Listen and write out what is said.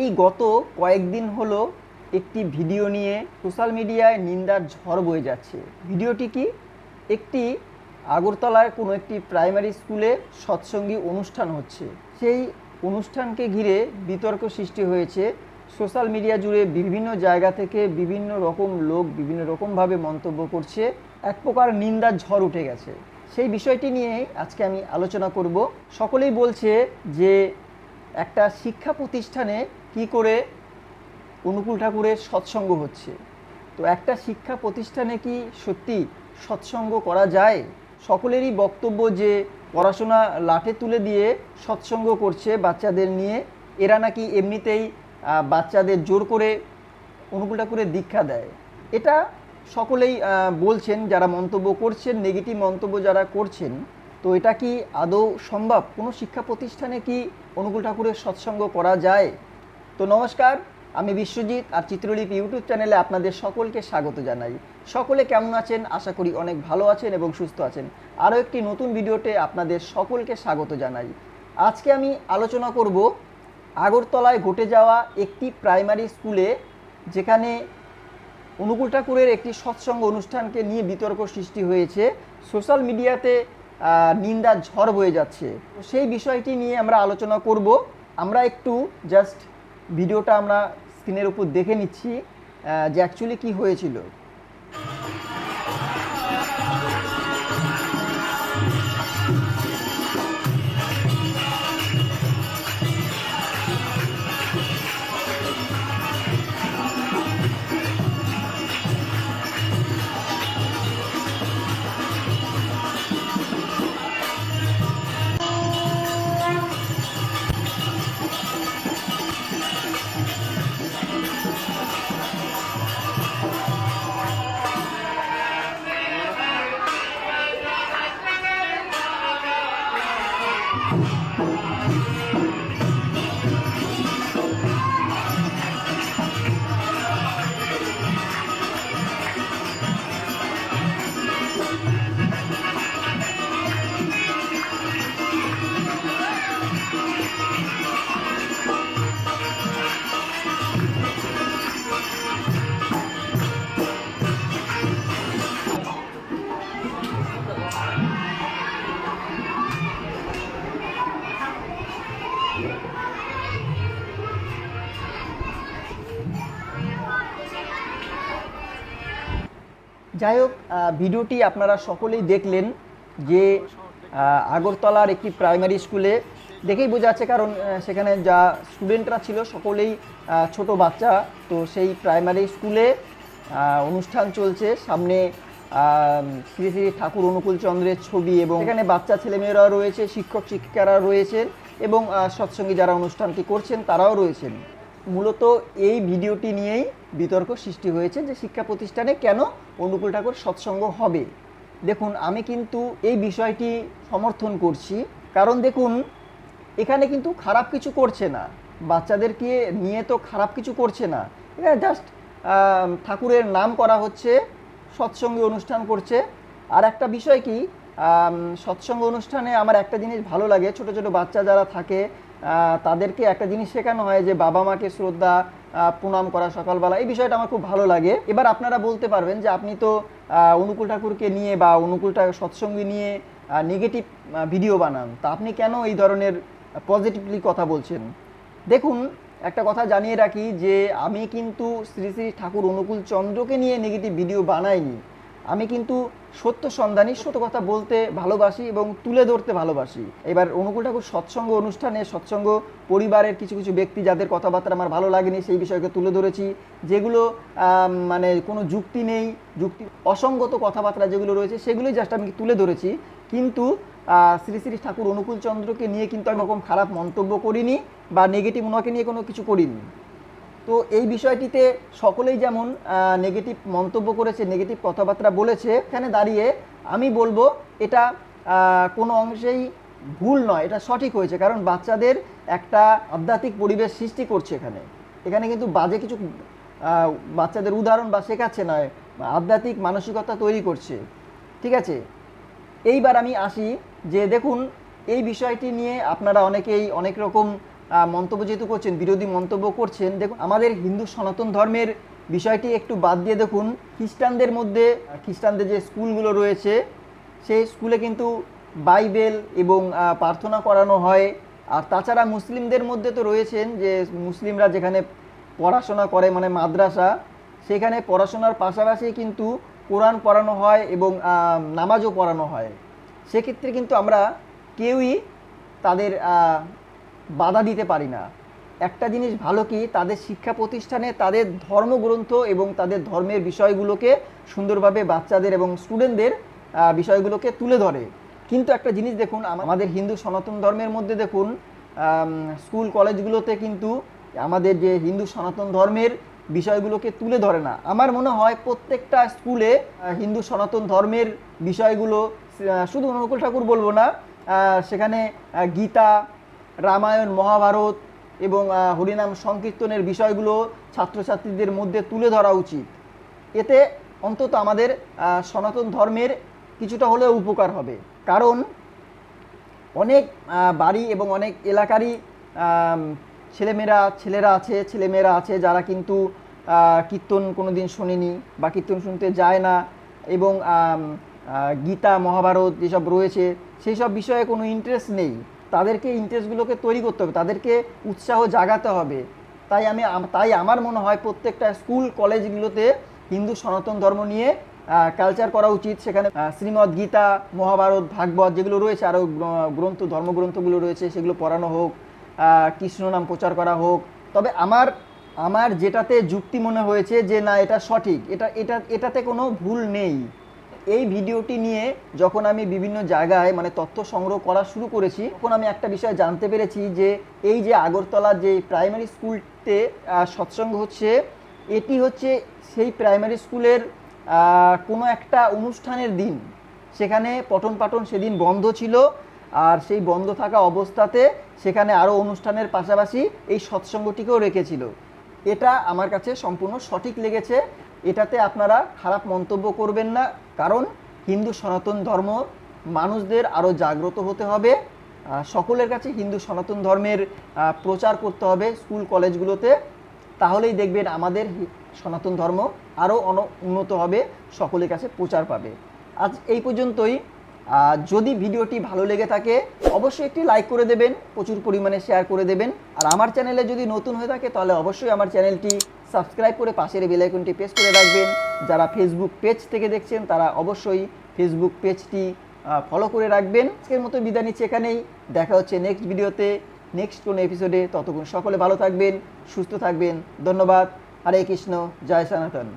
এই গত কয়েকদিন হলো একটি ভিডিও নিয়ে সোশ্যাল মিডিয়ায় নিন্দার ঝড় বয়ে যাচ্ছে। ভিডিওটি কি? একটি আগরতলায় কোনো একটি প্রাইমারি স্কুলে সৎসঙ্গী অনুষ্ঠান হচ্ছে। সেই অনুষ্ঠানকে ঘিরে বিতর্ক সৃষ্টি হয়েছে। সোশ্যাল মিডিয়া জুড়ে বিভিন্ন জায়গা থেকে বিভিন্ন রকম লোক বিভিন্ন রকমভাবে মন্তব্য করছে। এক প্রকার নিন্দার ঝড় উঠে গেছে। সেই বিষয়টি নিয়ে আজকে আমি আলোচনা করব। সকলেই বলছে যে একটা শিক্ষা প্রতিষ্ঠানে কি করে অনুকূল ঠাকুরের সৎসঙ্গ হচ্ছে? তো একটা শিক্ষা প্রতিষ্ঠানে কি সত্যি সৎসঙ্গ করা যায়? সকলেরই বক্তব্য যে পড়াশোনা লাঠে তুলে দিয়ে সৎসঙ্গ করছে বাচ্চাদের নিয়ে, এরা নাকি এমনিতেই বাচ্চাদের জোর করে অনুকূল ঠাকুরের দীক্ষা দেয়। এটা সকলেই বলছেন, যারা মন্তব্য করছেন নেগেটিভ মন্তব্য যারা করছেন, তো এটা কি আদৌ সম্ভব? কোনো শিক্ষা প্রতিষ্ঠানে কি অনুকূল ঠাকুরের সৎসঙ্গ করা যায়। তো নমস্কার, আমি বিশ্বজিৎ আর চিত্রলিপি ইউটিউব চ্যানেলে আপনাদের সকলকে স্বাগত জানাই। সকলে কেমন আছেন? আশা করি অনেক ভালো আছেন এবং সুস্থ আছেন। আরও একটি নতুন ভিডিওতে আপনাদের সকলকে স্বাগত জানাই। আজকে আমি আলোচনা করব আগরতলায় ঘটে যাওয়া একটি প্রাইমারি স্কুলে, যেখানে অনুকূল ঠাকুরের একটি সৎসঙ্গ অনুষ্ঠানকে নিয়ে বিতর্ক সৃষ্টি হয়েছে। সোশ্যাল মিডিয়াতে আহ, নিন্দার ঝড় বয়ে যাচ্ছে। সেই বিষয়টি নিয়ে আমরা আলোচনা করব। আমরা একটু জাস্ট ভিডিওটা আমরা স্ক্রিনের উপর দেখে নিচ্ছি যে অ্যাকচুয়ালি কি হয়েছিল। যাই হোক ভিডিওটি আপনারা সকলেই দেখলেন যে আগরতলার একটি প্রাইমারি স্কুলে দেখেই বোঝা যাচ্ছে কারণ সেখানে যা স্টুডেন্টরা ছিল সকলেই ছোট বাচ্চা। তো সেই প্রাইমারি স্কুলে অনুষ্ঠান চলছে। সামনে শ্রী শ্রী ঠাকুর অনুকূল চন্দ্রের ছবি এবং এখানে বাচ্চা ছেলেমেয়েরা রয়েছে, শিক্ষক, শিক্ষিকারা রয়েছেন এবং সৎসঙ্গী যারা অনুষ্ঠানটি করছেন তারাও রয়েছেন। মূলত এই ভিডিওটি নিয়েই বিতর্ক সৃষ্টি হয়েছে যে শিক্ষা প্রতিষ্ঠানে কেন অনুকূল ঠাকুর সৎসঙ্গ হবে। দেখুন, আমি কিন্তু এই বিষয়টি সমর্থন করছি। কারণ দেখুন, এখানে কিন্তু খারাপ কিছু করছে না। বাচ্চাদেরকে নিয়ে তো খারাপ কিছু করছে না। এখানে জাস্ট ঠাকুরের নাম করা হচ্ছে, সৎসঙ্গী অনুষ্ঠান করছে। আর একটা বিষয় কি সৎসঙ্গ অনুষ্ঠানে আমার একটা জিনিস ভালো লাগে। ছোট ছোট বাচ্চা যারা থাকে তাদেরকে একটা জিনিস শেখানো হয় যে বাবা মাকে শ্রদ্ধা প্রণাম করা সকালবেলা। এই বিষয়টা আমার খুব ভালো লাগে। এবার আপনারা বলতে পারবেন যে আপনি তো অনুকূল ঠাকুরকে নিয়ে বা অনুকূল ঠাকুর সৎসঙ্গী নিয়ে নেগেটিভ ভিডিও বানান। তা আপনি কেন এই ধরনের পজিটিভলি কথা বলছেন? দেখুন, একটা কথা জানিয়ে রাখি যে আমি কিন্তু শ্রী শ্রী ঠাকুর অনুকূল চন্দ্রকে নিয়ে নেগেটিভ ভিডিও বানাইনি। আমি কিন্তু সত্য সন্ধানী, সত্য কথা বলতে ভালোবাসি এবং তুলে ধরতে ভালোবাসি। এবার অনুকূল ঠাকুর সৎসঙ্গ অনুষ্ঠানে, সৎসঙ্গ পরিবারের কিছু কিছু ব্যক্তি যাদের কথাবার্তা আমার ভালো লাগেনি, সেই বিষয়কে তুলে ধরেছি। যেগুলো মানে কোনো যুক্তি নেই, যুক্তি, অসঙ্গত কথাবার্তা যেগুলো রয়েছে, সেগুলোই জাস্ট আমি তুলে ধরেছি। কিন্তু শ্রী শ্রী ঠাকুর অনুকূল চন্দ্রকে নিয়ে কিন্তু আমি রকম খারাপ মন্তব্য করিনি বা নেগেটিভ ওনাকে নিয়ে কোনো কিছু করিনি। তো এই বিষয়টিতে সকলেই যেমন নেগেটিভ মন্তব্য করেছে নেগেটিভ কথাবার্তা বলেছে, এখানে দাঁড়িয়ে আমি বলব এটা কোনো অংশেই ভুল নয়, এটা সঠিক হয়েছে। কারণ বাচ্চাদের একটা আধ্যাত্মিক পরিবেশ সৃষ্টি করছে এখানে। এখানে কিন্তু বাজে কিছু বাচ্চাদের উদাহরণ বা শেখাচ্ছে নয় আধ্যাত্মিক মানসিকতা তৈরি করছে। ঠিক আছে? এইবার আমি আসি যে দেখুন, এই বিষয়টি নিয়ে আপনারা অনেকেই অনেক রকম মন্তব্য যেহেতু করছেন, বিরোধী মন্তব্য করছেন, দেখুন, আমাদের হিন্দু সনাতন ধর্মের বিষয়টি একটু বাদ দিয়ে দেখুন, খ্রিস্টানদের মধ্যে খ্রিস্টানদের যে স্কুলগুলো রয়েছে, সেই স্কুলে কিন্তু বাইবেল এবং প্রার্থনা করানো হয়। আর তাছাড়া মুসলিমদের মধ্যে তো রয়েছেন যে মুসলিমরা যেখানে পড়াশোনা করে মানে মাদ্রাসা, সেখানে পড়াশোনার পাশাপাশি কিন্তু কোরআন পড়ানো হয় এবং নামাজও পড়ানো হয়। সেক্ষেত্রে কিন্তু আমরা কেউই তাদের বাধা দিতে পারি না। একটা জিনিস ভালো কি, তাদের শিক্ষা প্রতিষ্ঠানে তাদের ধর্মগ্রন্থ এবং তাদের ধর্মের বিষয়গুলোকে সুন্দরভাবে বাচ্চাদের এবং স্টুডেন্টদের বিষয়গুলোকে তুলে ধরে। কিন্তু একটা জিনিস দেখুন আমাদের হিন্দু সনাতন ধর্মের মধ্যে দেখুন স্কুল কলেজগুলোতে কিন্তু আমাদের যে হিন্দু সনাতন ধর্মের বিষয়গুলোকে তুলে ধরে না। আমার মনে হয় প্রত্যেকটা স্কুলে হিন্দু সনাতন ধর্মের বিষয়গুলো শুধু অনুকূল ঠাকুর বলব না সেখানে গীতা রামায়ণ, মহাভারত এবং হরিনাম সংকীর্তনের বিষয়গুলো ছাত্রছাত্রীদের মধ্যে তুলে ধরা উচিত। এতে অন্তত আমাদের সনাতন ধর্মের কিছুটা হলেও উপকার হবে। কারণ অনেক বাড়ি এবং অনেক এলাকারই ছেলেমেয়েরা, ছেলেরা আছে, ছেলেমেয়েরা আছে যারা কিন্তু কীর্তন কোনো দিন শোনেনি বা কীর্তন শুনতে যায় না এবং গীতা, মহাভারত যেসব রয়েছে সেই সব বিষয়ে কোনো ইন্টারেস্ট নেই। তাদেরকে ইন্টারেস্টগুলোকে তৈরি করতে হবে, তাদেরকে উৎসাহ জাগাতে হবে। তাই আমি, তাই আমার মনে হয় প্রত্যেকটা স্কুল, কলেজগুলোতে হিন্দু সনাতন ধর্ম নিয়ে কালচার করা উচিত। সেখানে শ্রীমদ্ গীতা, মহাভারত, ভাগবত যেগুলো রয়েছে, আরও গ্রন্থ, ধর্মগ্রন্থগুলো রয়েছে, সেগুলো পড়ানো হোক কৃষ্ণ নাম প্রচার করা হোক। তবে আমার আমার যেটাতে যুক্তি মনে হয়েছে যে না, এটা সঠিক, এটা এটা, এটাতে কোনো ভুল নেই। এই ভিডিওটি নিয়ে যখন আমি বিভিন্ন জায়গায় মানে তথ্য সংগ্রহ করা শুরু করেছি, তখন আমি একটা বিষয় জানতে পেরেছি যে এই যে আগরতলা যে প্রাইমারি স্কুলতে সৎসঙ্গ হচ্ছে, এটি হচ্ছে সেই প্রাইমারি স্কুলের কোনো একটা অনুষ্ঠানের দিন। সেখানে পঠন পাঠন সেদিন বন্ধ ছিল, আর সেই বন্ধ থাকা অবস্থাতে সেখানে আরও অনুষ্ঠানের পাশাপাশি এই সৎসঙ্গটিকেও রেখেছিল। এটা আমার কাছে সম্পূর্ণ সঠিক লেগেছে। এটাতে আপনারা খারাপ মন্তব্য করবেন না। কারণ হিন্দু সনাতন ধর্ম মানুষদের আরও জাগ্রত হতে হবে। সকলের কাছে হিন্দু সনাতন ধর্মের প্রচার করতে হবে স্কুল, কলেজগুলোতে। তাহলেই দেখবেন আমাদের সনাতন ধর্ম আরও অন, উন্নত হবে, সকলের কাছে প্রচার পাবে। আজ এই পর্যন্তই। যদি ভিডিওটি ভালো লেগে থাকে, অবশ্যই একটি লাইক করে দেবেন, প্রচুর পরিমাণে শেয়ার করে দেবেন। আর আমার চ্যানেলে যদি নতুন হয়ে থাকে, তাহলে অবশ্যই আমার চ্যানেলটি সাবস্ক্রাইব করে পাশের বেল আইকনটি প্রেস করে রাখবেন। যারা ফেসবুক পেজ থেকে দেখছেন, তারা অবশ্যই ফেসবুক পেজটি ফলো করে রাখবেন। আজকের মতো বিদায় নিচ্ছি এখানেই। দেখা হচ্ছে নেক্সট ভিডিওতে নেক্সট কোনো এপিসোডে ততক্ষণ সকলে ভালো থাকবেন, সুস্থ থাকবেন। ধন্যবাদ। হরে কৃষ্ণ। জয় সনাতন।